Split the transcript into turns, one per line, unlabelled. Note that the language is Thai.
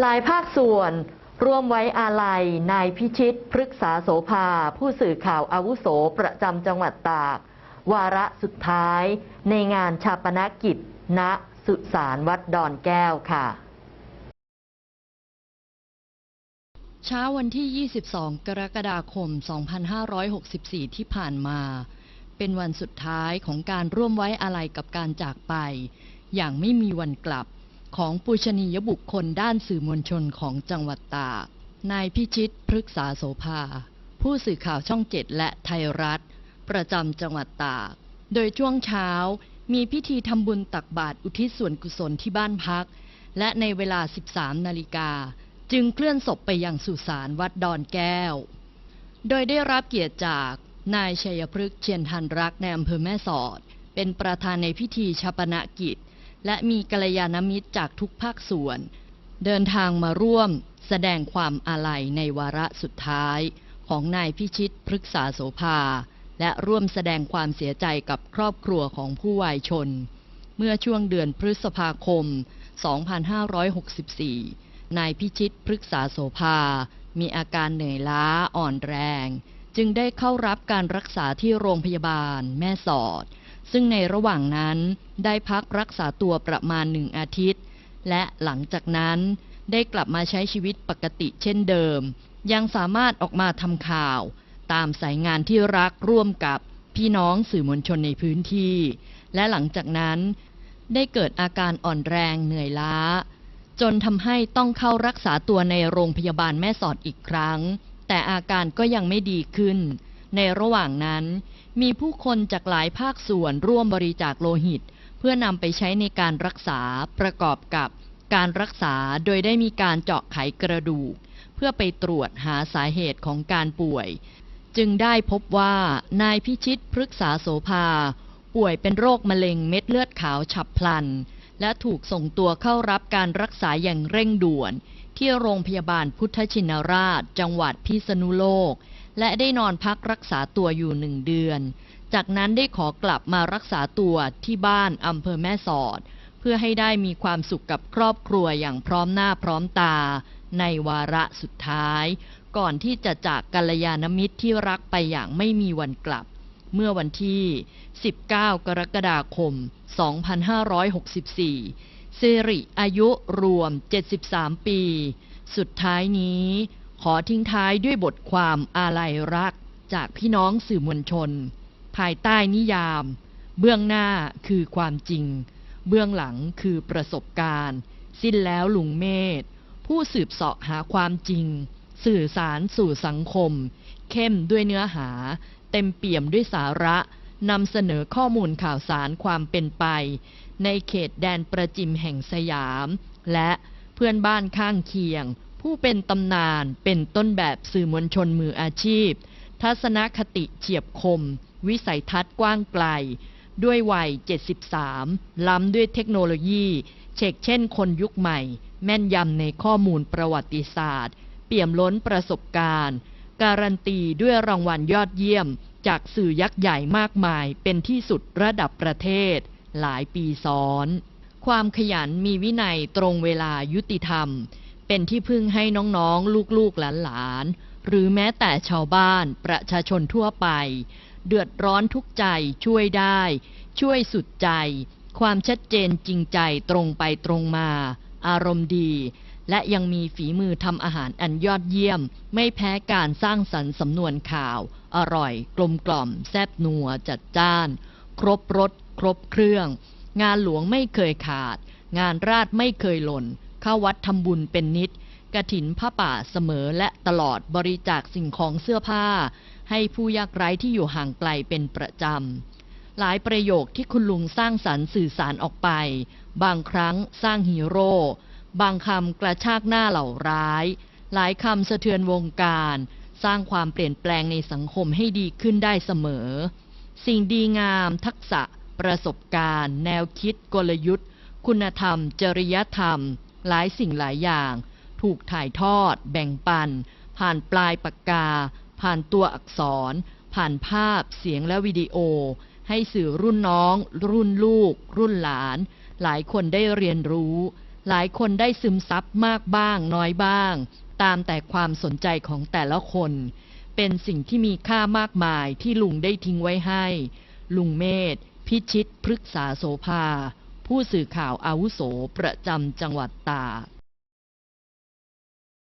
หลายภาคส่วนร่วมไว้อาลัยนายพิชิตพฤกษาโสภา ผู้สื่อข่าวอาวุโสประจำจังหวัดตาก วาระสุดท้าย ในงานชาปนกิจ ณสุสานวัดดอนแก้วค่ะ
เช้าวันที่ 22 กรกฎาคม 2564 ที่ผ่านมา เป็นวันสุดท้ายของการร่วมไว้อาลัยกับการจากไป อย่างไม่มีวันกลับ ของปูชนียบุคคลด้านสื่อมวลชนของจังหวัดตาก นายพิชิตพฤกษาโสภา ผู้สื่อข่าวช่องเจ็ดและไทยรัฐ ประจำจังหวัดตาก โดยช่วงเช้ามีพิธีทำบุญตักบาตรอุทิศส่วนกุศลที่บ้านพัก และในเวลา 13 นาฬิกา จึงเคลื่อนศพไปยังสุสานวัดดอนแก้ว โดยได้รับเกียรติจากนายชัยพฤกษ์เชียนทันรักในอำเภอแม่สอด เป็นประธานในพิธีชาปนกิจ และมีกัลยาณมิตรจากทุกภาคส่วน เดินทางมาร่วมแสดงความอาลัยในวาระสุดท้ายของนายพิชิตพฤกษาโสภา และร่วมแสดงความเสียใจกับครอบครัวของผู้วายชน เมื่อช่วงเดือนพฤษภาคม 2564 นายพิชิตพฤกษาโสภา มีอาการเหนื่อยล้าอ่อนแรง จึงได้เข้ารับการรักษาที่โรงพยาบาลแม่สอด ซึ่งในระหว่างนั้นได้พักรักษาตัวประมาณหนึ่งอาทิตย์ และหลังจากนั้นได้กลับมาใช้ชีวิตปกติเช่นเดิม ยังสามารถออกมาทำข่าว ตามสายงานที่รักร่วมกับพี่น้องสื่อมวลชนในพื้นที่ และหลังจากนั้นได้เกิดอาการอ่อนแรงเหนื่อยล้า จนทำให้ต้องเข้ารักษาตัวในโรงพยาบาลแม่สอดอีกครั้ง แต่อาการก็ยังไม่ดีขึ้น ในระหว่างนั้น มีผู้คนจากหลายภาคส่วนร่วมบริจาคโลหิต เพื่อนำไปใช้ในการรักษาประกอบกับการรักษาโดยได้มีการเจาะไขกระดูก เพื่อไปตรวจหาสาเหตุของการป่วย จึงได้พบว่านายพิชิตพฤกษาโสภา ป่วยเป็นโรคมะเร็งเม็ดเลือดขาวฉับพลัน และถูกส่งตัวเข้ารับการรักษาอย่างเร่งด่วน ที่โรงพยาบาลพุทธชินราช จังหวัดพิษณุโลก และได้นอนพักรักษาตัวอยู่หนึ่งเดือน จากนั้นได้ขอกลับมารักษาตัวที่บ้านอำเภอแม่สอด เพื่อให้ได้มีความสุขกับครอบครัวอย่างพร้อมหน้าพร้อมตา ในวาระสุดท้าย ก่อนที่จะจากกัลยาณมิตรที่รักไปอย่างไม่มีวันกลับ เมื่อวันที่ 19 กรกฎาคม 2564สิริอายุรวม 73 ปี สุดท้ายนี้ ขอทิ้งท้ายด้วยบทความอาลัยรักจากพี่น้องสื่อมวลชน ภายใต้นิยาม เบื้องหน้าคือความจริง เบื้องหลังคือประสบการณ์ สิ้นแล้วลุงเมธผู้สืบเสาะหาความจริง สื่อสารสู่สังคม เข้มด้วยเนื้อหา เต็มเปี่ยมด้วยสาระนำเสนอข้อมูลข่าวสารความเป็นไป ในเขตแดนประจิมแห่งสยาม และเพื่อนบ้านข้างเคียง ผู้เป็นตำนานเป็นต้นแบบสื่อมวลชนมืออาชีพ ทัศนคติเฉียบคม วิสัยทัศน์กว้างไกล ด้วยวัย 73 ล้ำด้วยเทคโนโลยี เชกเช่นคนยุคใหม่ แม่นยำในข้อมูลประวัติศาสตร์ เปี่ยมล้นประสบการณ์ การันตีด้วยรางวัลยอดเยี่ยม จากสื่อยักษ์ใหญ่มากมายเป็นที่สุดระดับประเทศ หลายปีซ้อน ความขยันมีวินัยตรงเวลายุติธรรม เป็นที่พึ่งให้น้องๆ ลูกๆ หลานๆ หรือแม้แต่ชาวบ้านประชาชนทั่วไป เดือดร้อนทุกใจช่วยได้ ช่วยสุดใจ ความชัดเจนจริงใจตรงไปตรงมา อารมณ์ดี และยังมีฝีมือทำอาหารอันยอดเยี่ยม ไม่แพ้การสร้างสรรค์สำนวนข่าว อร่อยกลมกล่อม แซ่บนัวจัดจ้าน ครบรสครบเครื่อง งานหลวงไม่เคยขาด งานราชไม่เคยหล่น เข้าวัดทำบุญเป็นนิดกระถินผ้าป่าเสมอและตลอดบริจาคสิ่งของเสื้อผ้า ให้ผู้ยากไร้ที่อยู่ห่างไกลเป็นประจำ หลายประโยคที่คุณลุงสร้างสรรค์สื่อสารออกไป บางครั้งสร้างฮีโร่ บางคำกระชากหน้าเหล่าร้าย หลายคำสะเทือนวงการ สร้างความเปลี่ยนแปลงในสังคมให้ดีขึ้นได้เสมอ สิ่งดีงาม ทักษะ ประสบการณ์ แนวคิดกลยุทธ์ คุณธรรม จริยธรรม หลายสิ่งหลายอย่าง ถูกถ่ายทอด แบ่งปัน ผ่านปลายปากกา ผ่านตัวอักษร ผ่านภาพเสียงและวิดีโอ ให้สื่อรุ่นน้อง รุ่นลูก รุ่นหลาน หลายคนได้เรียนรู้ หลายคนได้ซึมซับมากบ้างน้อยบ้าง ตามแต่ความสนใจของแต่ละคน เป็นสิ่งที่มีค่ามากมายที่ลุงได้ทิ้งไว้ให้ ลุงเมธพิชิตพฤกษาโสภา ผู้สื่อข่าวอาวุโสประจำจังหวัดตาก